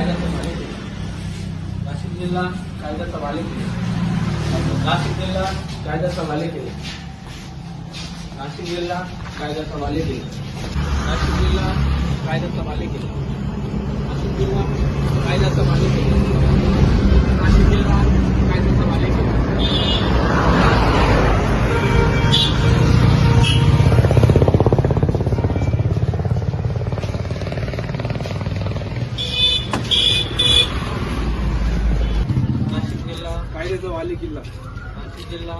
कायद्याचा बालेकिल्ला नाशिक जिल्हा कायद्याचा बालेकिल्ला नाशिक जिल्हा कायद्याचा बालेकिल्ला नाशिक जिल्हा कायद्याचा बालेकिल्ला नाशिक जिल्हा कायद्याचा बालेकिल्ला नाशिक जिल्हा कायद्याचा बालेकिल्ला नाशिक कायद्याचा वाले किल्ला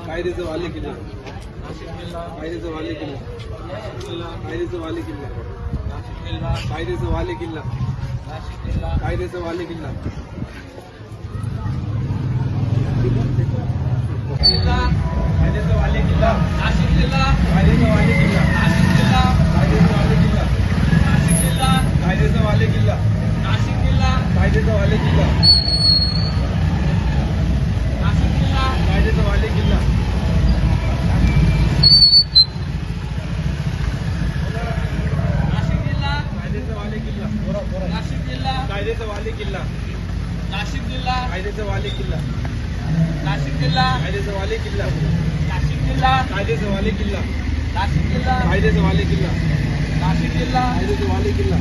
कायद्याचा वाले किल्ला कायद्याचा वाले किल्ला कायद्याचा वाले किल्ला कायद्याचा वाले किल्ला कायद्याचा वाले किल्ला नाशिक जिल्हा कायद्याचा वाले किल्ला नाशिक जिल्हा कायद्याचा वाले किल्ला नाशिक जिल्हा. कायद्याचा वाले किल्ला नाशिक जिल्हा. कायद्याचा वाले किल्ला नाशिक जिल्हा. कायद्याचा वाले किल्ला नाशिक जिल्हा. कायद्याचा वाले किल्ला नाशिक जिल्हा. कायद्याचा वाले किल्ला नाशिक जिल्हा. कायद्याचा वाले किल्ला नाशिक जिल्हा. कायद्याचा वाले किल्ला